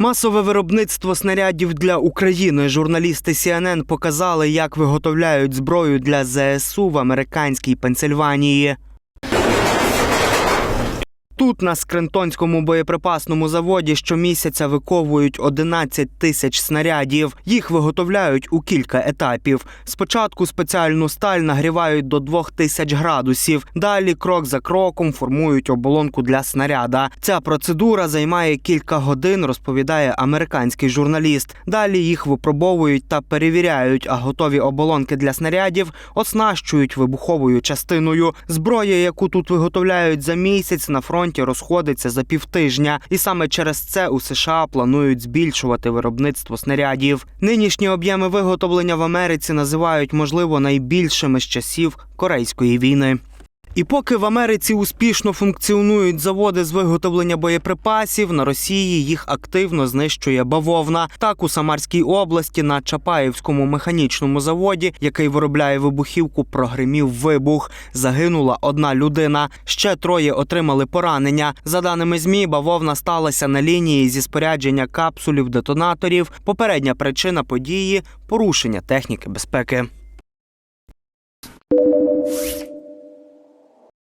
Масове виробництво снарядів для України. Журналісти CNN показали, як виготовляють зброю для ЗСУ в американській Пенсильванії. Тут на Скрентонському боєприпасному заводі щомісяця виковують 11 тисяч снарядів. Їх виготовляють у кілька етапів. Спочатку спеціальну сталь нагрівають до 2000 градусів. Далі крок за кроком формують оболонку для снаряда. Ця процедура займає кілька годин, розповідає американський журналіст. Далі їх випробовують та перевіряють, а готові оболонки для снарядів оснащують вибуховою частиною. Зброя, яку тут виготовляють за місяць, на фронті розходиться за півтижня, і саме через це у США планують збільшувати виробництво снарядів. Нинішні об'єми виготовлення в Америці називають можливо найбільшими з часів Корейської війни. І поки в Америці успішно функціонують заводи з виготовлення боєприпасів, на Росії їх активно знищує бавовна. Так у Самарській області на Чапаївському механічному заводі, який виробляє вибухівку, прогримів вибух. Загинула одна людина. Ще троє отримали поранення. За даними змі, бавовна сталася на лінії зі спорядження капсулів детонаторів. Попередня причина події порушення техніки безпеки.